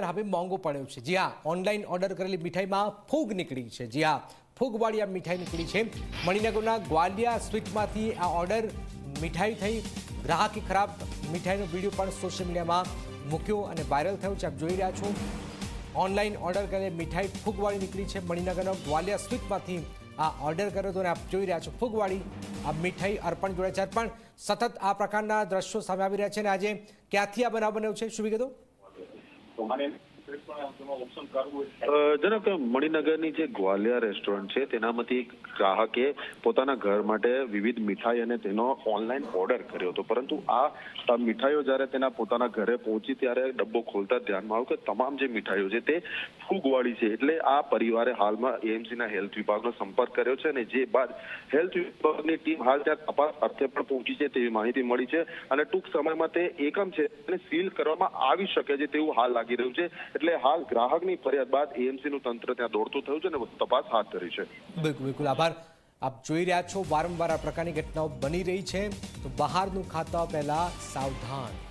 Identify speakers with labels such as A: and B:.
A: Order હવે મોંઘો પડ્યો છે. જી હા ઓનલાઈન ઓર્ડર કરેલી મીઠાઈમાં ફૂગ નીકળી છે. જી હા, ફૂગવાળી આ મીઠાઈ નીકળી છે. મણિનગરના ગ્વાલિયા સ્વીટમાંથી આ ઓર્ડર મીઠાઈ થઈ. ગ્રાહકે ખરાબ મીઠાઈનો વીડિયો પણ સોશિયલ મીડિયામાં મૂક્યો અને વાયરલ થયો છે. આપ જોઈ રહ્યા છો. ઓનલાઈન ઓર્ડર કરેલી મીઠાઈ ફૂગવાળી નીકળી છે. મણિનગરના ગ્વાલિયા સ્વીટમાંથી આ ઓર્ડર કર્યો હતો અને આપ જોઈ રહ્યા છો ફૂગવાળી. આ મીઠાઈ અર્પણ જોડે છે. અર્પણ સતત આ પ્રકારના દ્રશ્યો સામે આવી રહ્યા છે અને આજે ક્યાંથી આ બનાવ બન્યો છે? શું વિગતો?
B: 我买的。જનક, મણિનગરની જે ગ્વાલિયા રેસ્ટોરન્ટ છે, તેનામાંથી એક ગ્રાહકે પોતાના ઘર માટે વિવિધ મીઠાઈ અને તેનો ઓનલાઈન ઓર્ડર કર્યો હતો. પરંતુ આ મીઠાઈઓ જ્યારે તેના પોતાના ઘરે પહોંચી ત્યારે ડબ્બો ખોલતા ધ્યાનમાં આવ્યું કે તમામ જે મીઠાઈઓ છે તે ફૂગવાળી છે. એટલે આ પરિવારે હાલમાં એએમસીના હેલ્થ વિભાગનો સંપર્ક કર્યો છે અને જે બાદ હેલ્થ વિભાગની ટીમ હાલ ત્યાં તપાસ અર્થે પણ પહોંચી છે તેવી માહિતી મળી છે. અને ટૂંક સમયમાં તે એકમ છે અને સીલ કરવામાં આવી શકે છે તેવું હાલ લાગી રહ્યું છે. એટલે હાલ ગ્રાહકની ફરિયાદ બાદ એએમસી નું તંત્ર ત્યાં દોડતું થયું છે અને તપાસ હાથ ધરી છે.
A: બિલકુલ બિલકુલ. આભાર. આપ જોઈ રહ્યા છો વારંવાર આ પ્રકારની ઘટનાઓ બની રહી છે. તો બહારનું ખાતા પહેલા સાવધાન.